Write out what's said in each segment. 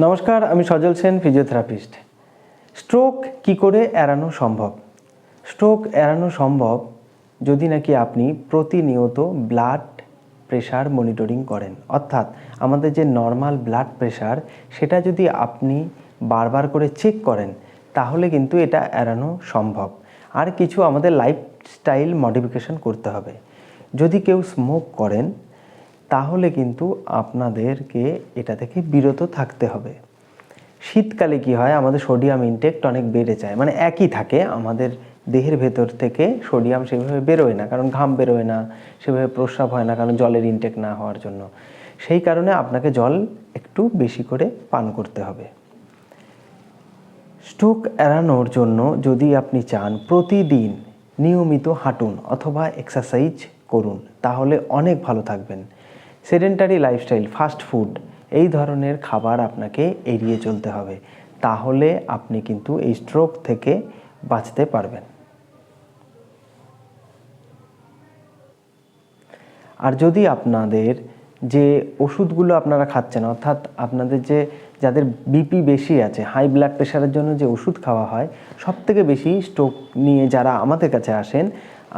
নমস্কার, আমি সজল Sen, physiotherapist. Stroke কি করে এড়ানো সম্ভব? স্ট্রোক এড়ানো সম্ভব যদি নাকি আপনি প্রতিনিয়ত ব্লাড প্রেশার মনিটরিং করেন। অর্থাৎ আমাদের যে নর্মাল ব্লাড প্রেশার সেটা যদি আপনি বারবার করে চেক করেন, তাহলে কিন্তু এটা এড়ানো সম্ভব। আর কিছু আমাদের লাইফস্টাইল মডিফিকেশন করতে হবে। যদি কেউ স্মোক করেন তাহলে কিন্তু আপনাদেরকে এটা থেকে বিরত থাকতে হবে। শীতকালে কি হয়, আমাদের সোডিয়াম ইনটেক্ট অনেক বেড়ে যায়। মানে একই থাকে, আমাদের দেহের ভেতর থেকে সোডিয়াম সেভাবে বেরোয় না, কারণ ঘাম বেরোয় না, সেভাবে প্রস্রাব হয় না, কারণ জলের ইনটেক না হওয়ার জন্য। সেই কারণে আপনাকে জল একটু বেশি করে পান করতে হবে। স্ট্রোক এড়ানোর জন্য যদি আপনি চান, প্রতিদিন নিয়মিত হাঁটুন অথবা এক্সারসাইজ করুন, তাহলে অনেক ভালো থাকবেন। সেডেন্টারি লাইফস্টাইল ফাস্ট ফুড এই ধরনের খাবার আপনাকে এড়িয়ে চলতে হবে। তাহলে আপনি কিন্তু এই স্ট্রোক থেকে বাঁচতে পারবেন। আর যদি আপনাদের যে ওষুধগুলো আপনারা খাচ্ছেন, অর্থাৎ আপনাদের যে যাদের বিপি বেশি আছে হাই ব্লাড প্রেশারের জন্য যে ওষুধ খাওয়া হয় সব থেকে বেশি স্ট্রোক নিয়ে যারা আমাদের কাছে আসেন,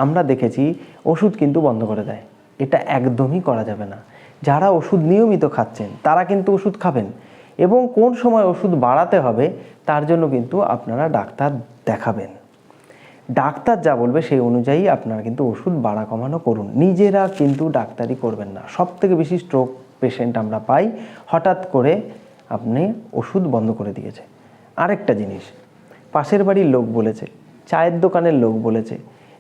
আমরা দেখেছি ওষুধ কিন্তু বন্ধ করে দেয়। এটা একদমই করা যাবে না। যারা ওষুধ নিয়মিত খাচ্ছেন, তারা কিন্তু ওষুধ খাবেন এবং কোন সময় ওষুধ বাড়াতে হবে, তার জন্য কিন্তু আপনারা ডাক্তার দেখাবেন। ডাক্তার যা বলবে সেই অনুযায়ী আপনারা কিন্তু ওষুধ বাড়া কমানো করুন। নিজেরা কিন্তু ডাক্তারি করবেন না। সব থেকে বেশি স্ট্রোক পেশেন্ট আমরা পাই, হঠাৎ করে আপনি ওষুধ বন্ধ করে দিয়েছে। আরেকটা জিনিস, পাশের বাড়ির লোক বলেছে, চায়ের দোকানের লোক বলেছে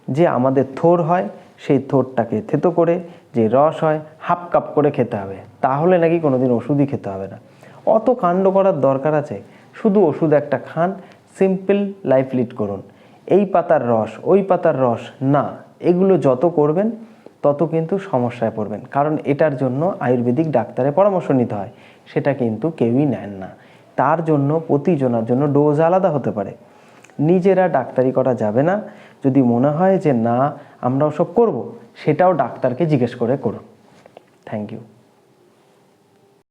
যে, আমাদের থোর হয় সেই থোরটাকে থেতো করে যে রস হয়, হাফ কাপ করে খেতে হবে। তাহলে নাকি কোনোদিন ওষুধই খেতে হবে না। অত কাণ্ড করার দরকার আছে? শুধু ওষুধ একটা খান সিম্পল লাইফ লিড করুন। এই পাতার রস, ওই পাতার রস না, এগুলো যত করবেন, তত কিন্তু সমস্যায় পড়বেন। কারণ এটার জন্য আয়ুর্বেদিক ডাক্তারের পরামর্শ নিতে হয়। সেটা কিন্তু কেউই নেন না। তার জন্য, প্রতিজনের জন্য ডোজ আলাদা হতে পারে। নিজেরা ডাক্তারি করা যাবে না। যদি মনে হয় যে না আমরা ওসব করব, সেটাও ডাক্তারকে জিজ্ঞেস করে করুন। Thank you